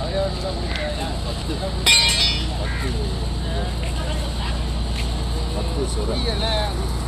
அவரே வந்து தான் கொடுக்குறாங்க Iya.